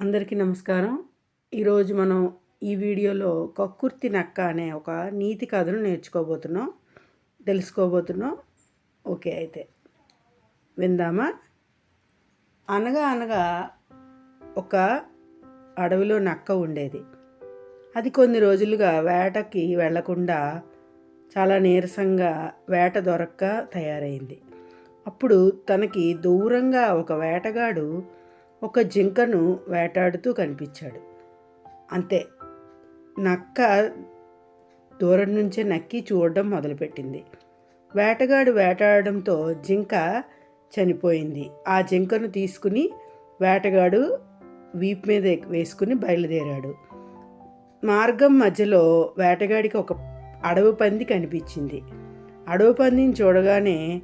అందరికీ నమస్కారం. ఈరోజు మనం ఈ వీడియోలో కక్కుర్తి నక్క అనే ఒక నీతి కథను నేర్చుకోబోతున్నాం. తెలుసుకోబోతున్నాం. ఓకే అయితే విందామా? అనగా అనగా ఒక అడవిలో నక్క ఉండేది. అది కొన్ని రోజులుగా వేటకి వెళ్ళకుండా చాలా నీరసంగా వేట దొరక్క తయారైంది. అప్పుడు తనకి దూరంగా ఒక వేటగాడు ఒక జింకను వేటాడుతూ కనిపించాడు. అంతే. నక్క దూరం నుంచే నక్కి చూడడం మొదలుపెట్టింది. వేటగాడు వేటాడడంతో జింక చనిపోయింది. ఆ జింకను తీసుకుని వేటగాడు వీపు మీద వేసుకుని బయలుదేరాడు. మార్గం మధ్యలో వేటగాడికి ఒక అడవి పంది కనిపించింది. అడవి పందిని చూడగానే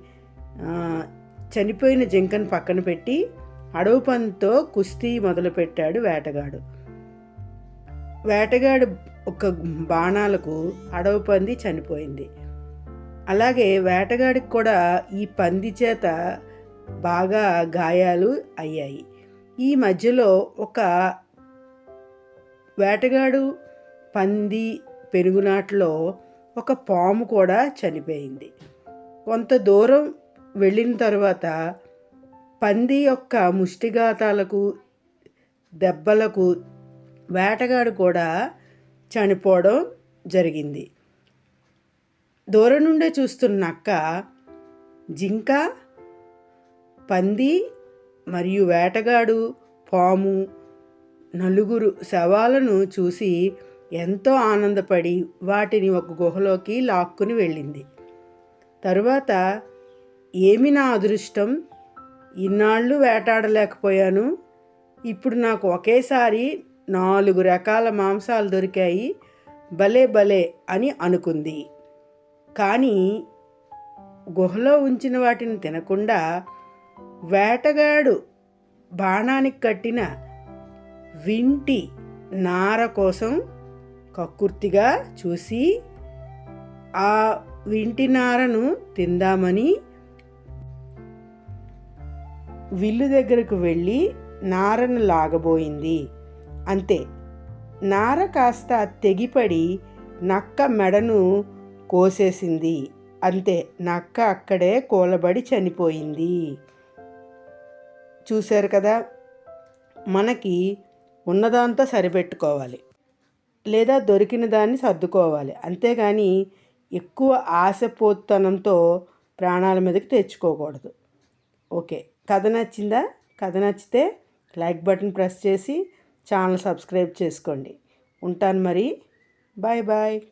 చనిపోయిన జింకను పక్కన పెట్టి అడవు పంతో కుస్తీ మొదలుపెట్టాడు వేటగాడు. వేటగాడు ఒక బాణాలకు అడవి పంది చనిపోయింది. అలాగే వేటగాడికి కూడా ఈ పంది చేత బాగా గాయాలు అయ్యాయి. ఈ మధ్యలో ఒక వేటగాడు పంది పెరుగునాట్లో ఒక పాము కూడా చనిపోయింది. కొంత దూరం వెళ్ళిన తర్వాత పంది యొక్క ముష్టిఘాతాలకు దెబ్బలకు వేటగాడు కూడా చనిపోవడం జరిగింది. దూరం నుండే చూస్తున్నక్క జింక పంది మరియు వేటగాడు పాము నలుగురు శవాలను చూసి ఎంతో ఆనందపడి వాటిని ఒక గుహలోకి లాక్కుని వెళ్ళింది. తరువాత ఏమి నా అదృష్టం? ఇన్నాళ్ళు వేటాడలేకపోయాను. ఇప్పుడు నాకు ఒకేసారి నాలుగు రకాల మాంసాలు దొరికాయి. భలే భలే అని అనుకుంది. కానీ గుహలో ఉంచిన వాటిని తినకుండా వేటగాడు బాణానికి కట్టిన వింటి నార కోసం కక్కుర్తిగా చూసి ఆ వింటి నారను తిందామని విల్లు దగ్గరకు వెళ్ళి నారను లాగబోయింది. అంతే. నార కాస్త తెగిపడి నక్క మెడను కోసేసింది. అంతే. నక్క అక్కడే కూలబడి చనిపోయింది. చూశారు కదా? మనకి ఉన్నదాంతో సరిపెట్టుకోవాలి. లేదా దొరికిన దాన్ని సర్దుకోవాలి. అంతేగాని ఎక్కువ ఆశపోతనంతో ప్రాణాల మీదకి తెచ్చుకోకూడదు. ఓకే. కథ నచ్చిందా? కథ నచ్చితే లైక్ బటన్ ప్రెస్ చేసి ఛానల్ సబ్స్క్రైబ్ చేసుకోండి. ఉంటాను మరి. Bye bye.